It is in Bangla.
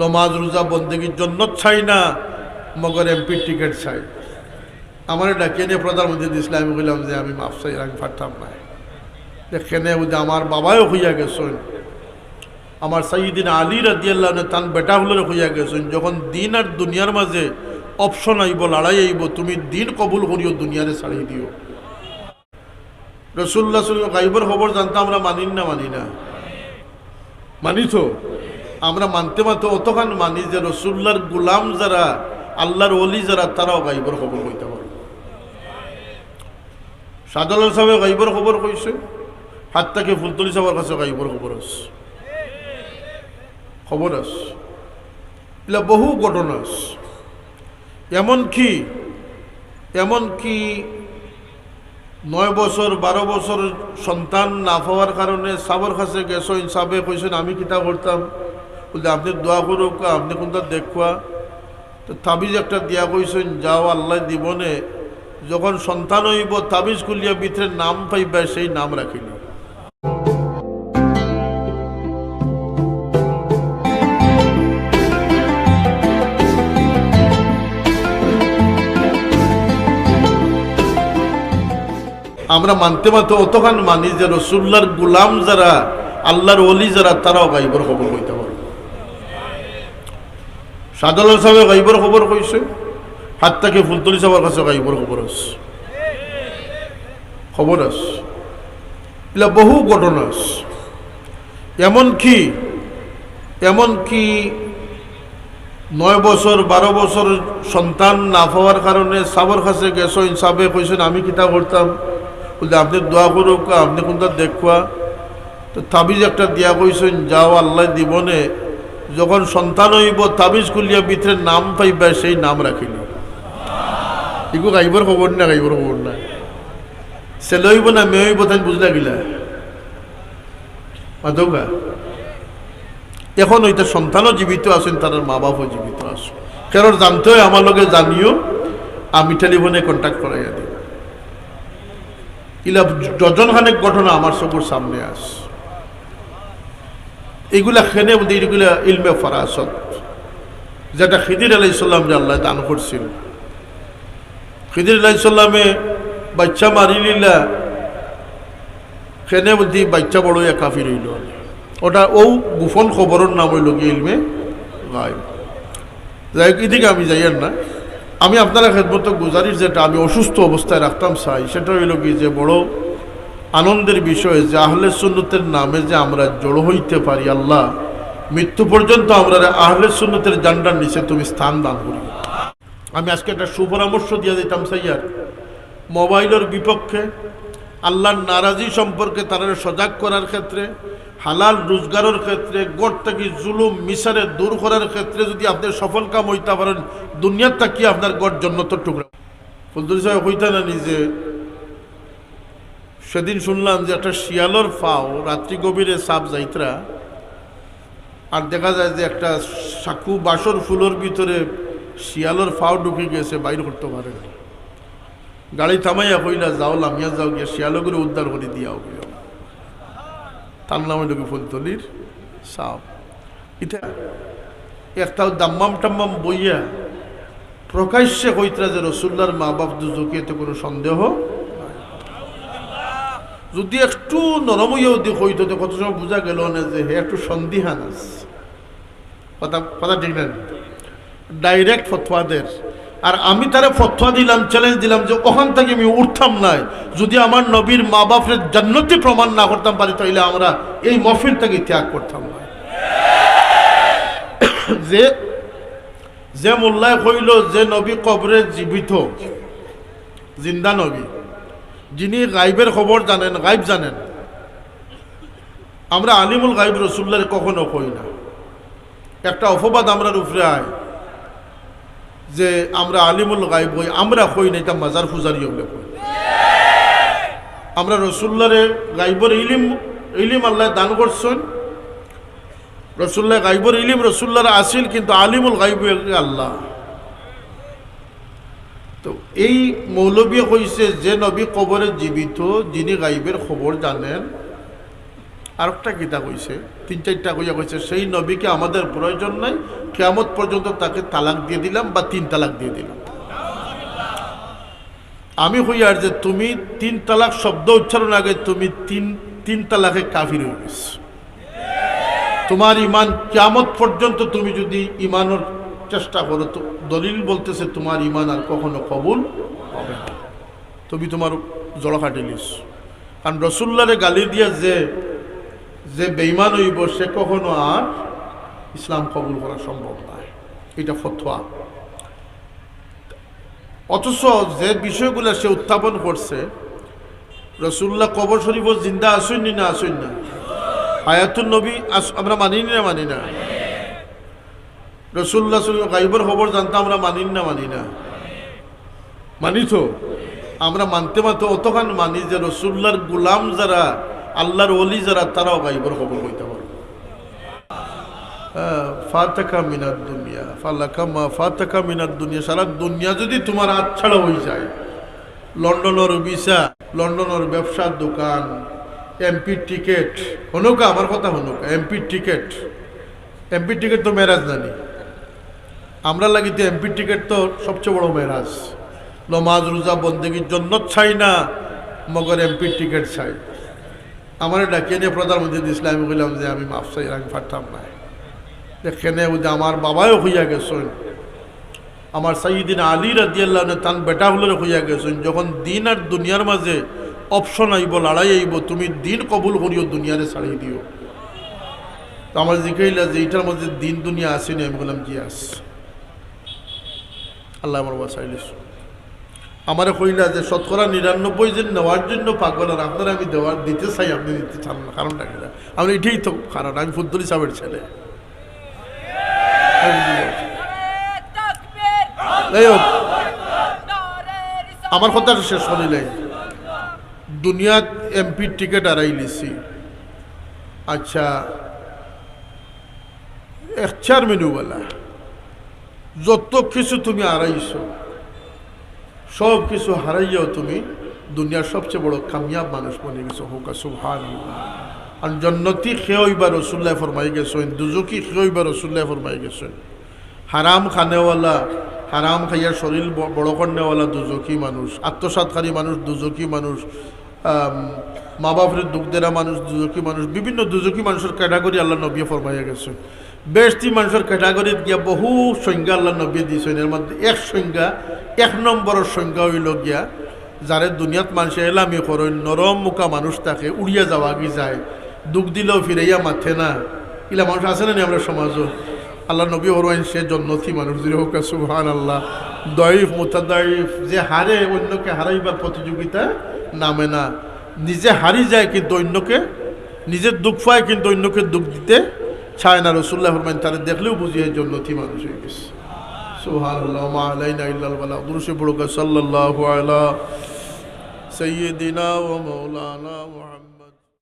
নমাজ, রোজা, বন্দেগীর জন্য চাই না, মগর এমপির টিকিট চাই আমার ডাকিয়ে নিয়ে প্রধানমন্ত্রী দিয়েছিল, আমি বললাম যে আমি মাফ চাই, আমি পারতাম না। দেখেনে যে আমার বাবাও হইয়া গেছেন। আমার সাইদিন আলী রাজিয়াল্লাহ তান বেটা হলে হইয়া গেছেন। যখন দিন আর দুনিয়ার মাঝে অপশন আইব, লড়াই আইব, তুমি দিন কবুল করিও, দুনিয়ারে ছাড়িয়ে দিও। রসুল্লাহ গাইবর খবর জানতাম আমরা মানি না মানি না। মানি তো? আমরা মানতে মানতে অতখান মানি যে রসুল্লার গুলাম যারা, আল্লাহর অলি যারা, তারাও গাইবর খবর কইতে পারে। সাদাল সাহেব গাইবর খবর কইছে হাত থেকে ফুলতলি সাহেবের কাছে গাইবর খবর আছে। খবর আছে। এগুলা বহু ঘটনা আছে। এমনকি এমনকি নয় বছর, বারো বছর সন্তান না পাওয়ার কারণে সাবর কাছে গেছেন সাবে কইছেন, আমি কিতা করতাম বলতে আপনি দোয়া করুক আপনি কোনটা দেখুয়া? তো তাবিজ একটা দিয়া কইছেন, যাও আল্লাহ দিবনে যখন সন্তান হইব, তাবিজ খুলিয়া ভিতরে নাম পাইবে, সেই নাম রাখিনি আমরা মানতে মানতে অতখান মানি যে রসুল্লার গুলাম যারা, আল্লাহর অলি যারা, তারাও গাইবর খবর পারে সাদাল সাহেব গাইবর খবর কইছে। হাত থেকে ফুলতলি সাহেবের কাছে গাইবর খবর আছে। খবর আছে। এগুলা বহু ঘটনা আছে। এমনকি এমনকি নয় বছর, বারো বছর সন্তান না পাওয়ার কারণে সাবর কাছে গেছেন সাবে কইছেন, আমি কিতা করতাম? বলতে আপনি দোয়া করুক, আপনি কোনটা দেখুয়া? তো তাবিজ একটা দিয়া কইছেন, যাও, আল্লাহ দিবনে যখন সন্তান হইব, তাবিজ খুলিয়া ভিতরে নাম পাইবা, সেই নাম রাখিনি ইগো গাইবর খবর না গাইবর খবর না ছেলে হইব না মেয়ে হইব তাই বুঝলা গিলা মাধবগা এখন ওইটা সন্তানও জীবিত আছেন তার মা বাপও জীবিত আছেন কারণ জানতে হয় আমার লগে জানিও, আমি টেলিফোনে কন্ট্যাক্ট করাইয়া দিই ইলা ডজন ঘটনা আমার চকুর সামনে আস এগুলা খেনে বলতে এগুলা ইলমে ফরাসত। যেটা খিদির আলাইসাল্লাম যে আল্লাহ দান করছিল। খিদির আলাইসাল্লামে বাচ্চা মারি নিলা খেনে বলতে বাচ্চা বড় কাফি রইল ওটা ও গোপন খবরের নাম হইল কি ইলমে যাই হোক, এদিকে আমি যাই না। আমি আপনারা খেদমত গুজারির যেটা আমি অসুস্থ অবস্থায় রাখতাম চাই সেটা হইল কি যে বড় আনন্দের বিষয় যে আহলে সুন্নতের নামে যে আমরা জড়ো হইতে পারি, আল্লাহ। মৃত্যু পর্যন্ত আমরা আহলে সুন্নতের জান্ডার নিচে তুমি স্থান দান করি। আমি আজকে একটা সুপরামর্শ দিয়ে দিতাম সাইয়ার মোবাইলের বিপক্ষে আল্লাহর নারাজি সম্পর্কে তারা সজাগ করার ক্ষেত্রে, হালাল রোজগারের ক্ষেত্রে গড় থেকে জুলুম, মিশারে দূর করার ক্ষেত্রে যদি আপনি সফল কাম হইতে পারেন, দুনিয়ার তাকি আপনার গড় জন্নতর টুকরা। ফুলতুল সাহেব হইতে না নিজে সেদিন শুনলাম যে একটা শিয়ালর ফাও রাত্রি গভীরে সাপ যাইতরা, আর দেখা যায় যে একটা সাকু বাসর ফুলোর ভিতরে শিয়ালর ফাও ঢুকে গেছে, বাইর করতে পারে না গাড়ি থামাইয়া কইলা, যাও লামিয়া যাও গিয়ে শিয়ালগুলো উদ্ধার করে দিয়াও গিয়া। তার নামে ঢুকে ফুলতলির সাপ। এটা একটা দাম্মাম টাম্মাম বইয়া প্রকাশ্যে কইতরা যে রসুল্লার মা বাপ দুজকে এতে কোনো সন্দেহ যদি একটু নরমইয়া যদি কইতো তো কত সময় বোঝা গেল না যে একটু সন্দিহান আছে। কথা কথা ঠিক না? ডাইরেক্ট ফতোয়াদের আর আমি তারা ফতোয়া দিলাম চ্যালেঞ্জ দিলাম যে ওখান থেকে আমি উঠতাম নাই। যদি আমার নবীর মা বাপের জান্নতি প্রমাণ না করতাম পারি তাহলে আমরা এই মফিল থেকে ত্যাগ করতাম না। যে যে মোল্লায় কইল যে নবী কবরে জীবিত, জিন্দা নবী। যিনি গাইবের খবর জানেন, গাইব জানেন। আমরা আলিমুল গাইব রসুল্লার কখনো কই না। একটা অপবাদ আমরা উপরে আয় যে আমরা আলিমুল গাইব হই, আমরা কই না, এটা মাজার ফুজারি কই আমরা রসুল্লারে গাইবর ইলিম ইলিম আল্লাহ দান করছেন। রসুল্লাহ গাইবর ইলিম রসুল্লার আসিল, কিন্তু আলিমুল গাইব আল্লাহ। তো। এই মৌলবী কইছে যে নবী কবরে জীবিত যিনি গাইবের খবর জানেন। আর একটা কিতা কইছে তিন চারটা কইয়া কইছে সেই নবীকে আমাদের প্রয়োজন নাই, কেয়ামত পর্যন্ত তাকে তালাক দিয়ে দিলাম বা তিন তালাক দিয়ে দিলাম। আমি কই আর যে তুমি তিন তালাক শব্দ উচ্চারণ আগে তুমি তিন তিন তালাকে কাফির হয়ে গেছো। তোমার ইমান কেয়ামত পর্যন্ত তুমি যদি ইমানের চেষ্টা করো তো। দলিল বলতেছে, তোমার ইমান আর কখনো কবুল হবে না। তুমি তোমার জড় কাটিলিস কারণ রসুল্লারে গালি দিয়া যে যে বেইমান হইব, সে কখনো আর ইসলাম কবুল করা সম্ভব নয়। এটা ফতোয়া। অথচ যে বিষয়গুলো সে উত্থাপন করছে রসুল্লাহ কবর শরীফ জিন্দা আসুন না আসুন না? হায়াতুল নবী আমরা মানি না মানি না রসুল্লাহ গাইবর খবর জানতাম আমরা মানি না মানি না। মানি আমরা মানতে মানতে অতখান মানি যে রসুল্লার গুলাম যারা, আল্লাহর অলি যারা, তারাও গাইবর খবর হইতে পারে। দুনিয়া, ফালাকা মা দুনিয়া দুনিয়া যদি তোমার হাত ছাড়া হয়ে যায়, লন্ডনের ভিসা, লন্ডনের ব্যবসার দোকান এমপির টিকিট, হনুকা, আমার কথা হনুকা এমপির টিকিট এমপির টিকিট তো মেরাজ জানি আমরা লাগিতে এমপির টিকিট তো সবচেয়ে বড় মেরাজ। নমাজ, রোজা, বন্দেগীর জন্য চাই না, মগর এমপির টিকিট চাই আমার ডাকিয়ে নিয়ে প্রধানমন্ত্রী দিয়েছিল আমি বললাম যে, আমি মাফ চাই, আমি পারতাম না। এখানে যে আমার বাবাও হইয়া গেছেন। আমার সাইদিন আলী রাদিয়াল্লাহ তান বেটা হলে হইয়া গেছেন। যখন দিন আর দুনিয়ার মাঝে অপশন আইব, লড়াই আইব, তুমি দিন কবুল করিও, দুনিয়ারে ছাড়িয়ে দিও। তো আমার জিজ্ঞাইলা যে, এইটার মধ্যে দিন, দুনিয়া আসেনি আমি বললাম জি আস আল্লাহ আমার বাসাইলিস আমারে কইলা যে শতকরা নিরানব্বই জন নেওয়ার জন্য পাগল আর আপনারা আমি দেওয়ার দিতে চাই, আপনি দিতে চান না, কারণটা কিনা আমি এটাই তো কারণ, আমি ফুদ্দুল সাহেবের ছেলে। আমার কথা শেষ করিলে দুনিয়াত এমপির টিকিট আড়াই লিছি। আচ্ছা এক চার মেনুওয়ালা যত কিছু তুমি আড়াইছো সব কিছু হারাইয়াও তুমি দুনিয়ার সবচেয়ে বড় কামিয়াব মানুষ বনে গেছো হোকা সুহান আর জন্নতি খেয়েইবা রসুল্লাহ ফরমাই গেছেন, দুজকি খেয়েইবা রসুল্লাহ ফরমাই গেছেন। হারাম খানেওয়ালা, হারাম খাইয়া শরীর বড় করেওয়ালা দুজকি মানুষ আত্মসাতকারী মানুষ দুজকি মানুষ মা বাপের দুঃখ দেরা মানুষ দুজকি মানুষ, বিভিন্ন দুজকি মানুষের ক্যাটাগরি আল্লাহ নবী ফরমাইয়া গেছে বেশটি মানুষের ক্যাটাগরিত গিয়া বহু সংজ্ঞা আল্লাহ নবী দিয়েছেন এর মধ্যে এক সংজ্ঞা এক নম্বরের সংজ্ঞা হইল গিয়া, যারে দুনিয়াত মানুষে এলামি করেন নরম মুখা মানুষ তাকে উড়িয়া যাওয়া কি যায়, দুঃখ দিলেও ফিরাইয়া মাথে না। ইলা মানুষ আছে না আমরা সমাজও আল্লাহ নবী হরওয়াইন সে জন্নতি মানুষ যে হোক সুহান আল্লাহ দয়ফ মুতাদাইফ যে হারে অন্যকে হারাইবার প্রতিযোগিতা নামে না। নিজে হারি যায় কিন্তু অন্যকে, নিজের দুঃখ পায় কিন্তু অন্যকে দুঃখ দিতে চায় না রসুল্লাহ ফরমাইন, তারা দেখলেও বুঝিয়ে জন্নতি মানুষ হয়ে গেছে। সুহান সাল্লাহ সৈয়দিনা ও ইল্লাল